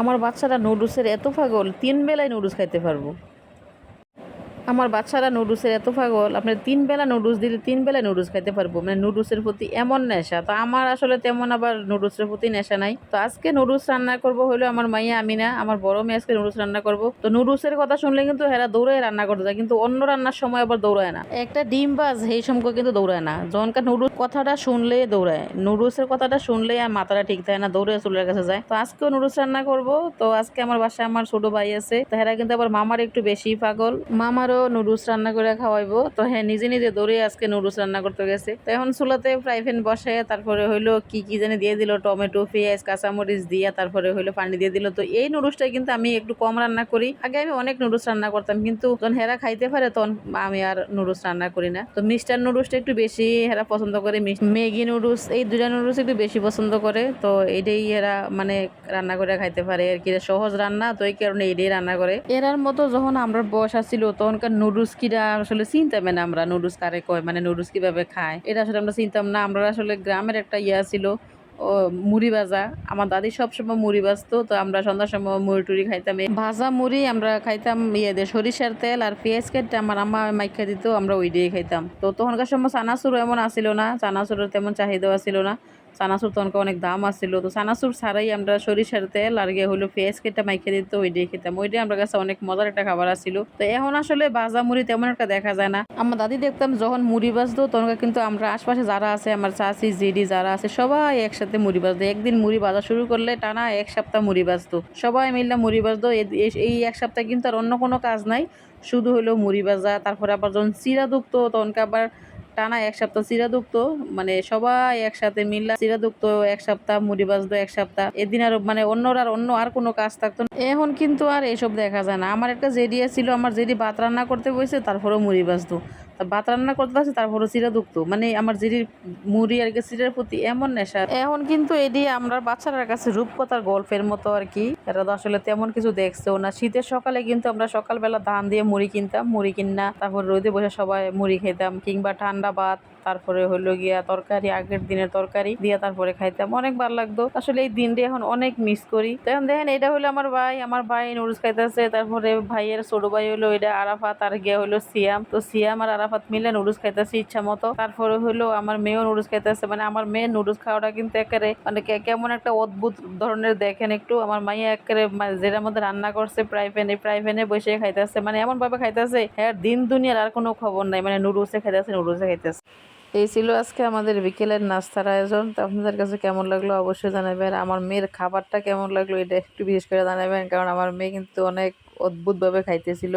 আমার বাচ্চারা নুডলসের এত পাগল তিন বেলায় নুডলস খাইতে পারব। আমার বাচ্চারা নুডলসের এত পাগল, আপনার তিন বেলা নুডলস দিলে তিন বেলা নুডলস খাইতে পারব। মানে নুডলসের প্রতি এমন নেশা, তো আমার আসলে তেমন আবার নুডলসের প্রতি নেশা নাই। তো আজকে নুডলস রান্না করব হলো আমার মাইয়া আমিনা, আমার বড় মেয়ে আজকে নুডলস রান্না করব। তো নুডলসের কথা শুনলে কিন্তু হেরা দৌড়ায় রান্না করতে যায়, কিন্তু অন্য রান্নার সময় আবার দৌড়ায় না। একটা ডিম বাজ সেই সময় কিন্তু দৌড়ায় না। যখনকার নুডলস কথাটা শুনলে দৌড়ায়, নুডলসের কথাটা শুনলেই আর মাথাটা ঠিক থাকে না দৌড়ে চুলের কাছে যায়। তো আজকেও নুডলস রান্না করব। তো আজকে আমার বাসায় আমার ছোট ভাই আছে, তো হেরা কিন্তু আবার মামার একটু বেশি পাগল। মামারও নুডলস রান্না করে খাওয়াইবো। তো হ্যাঁ নিজে নিজে দৌড়ে আজকে নুডলস রান্না করতে গেছে। তো এখন চুলাতে ফ্রাই প্যান বসে তারপরে হইল কি কি জানি দিয়ে দিল, টমেটো, পেঁয়াজ, কাঁচামরিচ দিয়া তারপরে হইল পানি দিয়ে দিল। তো এই নুডলসটা কিন্তু আমি একটু কম রান্না করি। আগে আমি অনেক নুডলস রান্না করতাম, কিন্তু যখন হেরা খাইতে পারে তখন আমি আর নুডলস রান্না করি না। তো মিস্টার নুডলসটা একটু বেশি হেরা পছন্দ করে ম্যাগি নুডলস, এই দুটা নুডলস একটু বেশি পছন্দ করে। তো এটাই এরা মানে রান্না করে খাইতে পারে আর কি সহজ রান্না, তো এই কারণে এটাই রান্না করে। এরার মতো যখন আমরা বয়স আসছিল তখনকার নুডলস কিরা আসলে চিনতাম না আমরা নুডলস কারে কয় মানে নুডলস কীভাবে খায়। এটা আসলে আমরা চিনতাম না। আমরা আসলে গ্রামের একটা ইয়া ছিল মুড়ি ভাজা। আমার দাদি সবসময় মুড়ি ভাজতো, তো আমরা সন্ধ্যার সময় মুড়ি টুড়ি খাইতাম। ভাজা মুড়ি আমরা খাইতাম ইয়ে সরিষার তেল আর পেঁয়াজ কেটে আমার আম্মা মাইখা দিত, আমরা ওই দিয়ে খাইতাম। তো তখনকার সময় চানাচুর এমন আসিল না, চানাচুরের তেমন চাহিদাও আসিল না। চানাচুর তখনকার অনেক দাম আসছিল তো চানাচুর ছাড়াই আমরা সরিষার তেল আর গিয়ে হলো পেঁয়াজ কেটে মাইখে দিত, ওই দিয়ে খেতাম। ওই দিয়ে আমার কাছে অনেক মজার একটা খাবার আসছিল তো এখন আসলে ভাজা মুড়ি তেমন একটা দেখা যায় না। আমার দাদি দেখতাম যখন মুড়ি ভাজতো তখন কিন্তু আমরা আশপাশে যারা আছে, আমার চাচি, জিডি যারা আছে, সবাই একসাথে মুড়ি ভাজতো একদিন মুড়ি বাজা শুরু করলে টানা এক সপ্তাহ মুড়ি ভাজতো সবাই মিললে মুড়ি এ- এই এক সপ্তাহ কিন্তু আর অন্য কোনো কাজ নাই। শুধু হলো মুড়ি বাজা তারপরে আবার যখন চিরা দুখতো তখনকে আবার টানা এক সপ্তাহ চিরা দুঃখ মানে সবাই একসাথে মিললা দুঃখ এক সপ্তাহ মুড়ি বাজতো এক সপ্তাহ। এদিন আর মানে অন্যর আর অন্য আর কোনো কাজ থাকতো এখন কিন্তু আর এসব দেখা যায় না। আমার একটা জেডিয়া ছিল আমার জেডি ভাত রান্না করতে বসে তারপরেও মুড়ি বাজতো তা ভাত রান্না করতে পারছে তারপরে চিরা দুখতো। মানে আমার জেডির মুড়ি আর কি চিরার প্রতি এমন নেশা। এখন কিন্তু এটি আমরা বাচ্চাদের কাছে রূপকথার গল্পের মতো আর কি। এরা তো আসলে তেমন কিছু দেখছেও না। শীতের সকালে কিন্তু আমরা সকালবেলা ধান দিয়ে মুড়ি কিনতাম, মুড়ি কিনা তারপর রোদে বসে সবাই মুড়ি খেতাম, কিংবা ঠান্ডা ভাত, তারপরে হইল গিয়া তরকারি, আগের দিনের তরকারি দিয়ে তারপরে খাইতাম। অনেক ভালো লাগতো। আসলে এই দিনটা এখন অনেক মিস করি। তো এখন দেখেন, এটা হলো আমার ভাই আমার ভাই নুডলস খাইতেছে, তারপরে ভাইয়ের ছোট ভাই হলো এটা আরাফাত, আর গিয়া হলো সিয়াম। তো সিয়াম আর আরাফাত মিলে নুডলস খাইতেছে ইচ্ছা মতো। তারপরে হলো আমার মেয়েও নুডলস খাইতেছে। মানে আমার মেয়ের নুডলস খাওয়াটা কিন্তু একেবারে মানে কেমন একটা অদ্ভুত ধরনের দেখেন একটু। আমার মাইয়া একেবারে যেটার মধ্যে রান্না করছে, প্রায় প্যানে প্রায় প্যানে বসে খাইতেছে। মানে এমন ভাবে খাইতেছে হ্যাঁ দিন দুনিয়ার আর কোনো খবর নাই। মানে নুডলসে খাইতেছে নুডলসে খাইতেছে। এই ছিল আজকে আমাদের বিকেলের নাস্তার আয়োজন। তো আপনাদের কাছে কেমন লাগল অবশ্যই জানাবেন। আমার মেয়ের খাবারটা কেমন লাগল এটা একটু বিশেষ করে জানাবেন। কারণ আমার মেয়ে কিন্তু অনেক অদ্ভুতভাবে খাইতেছিল।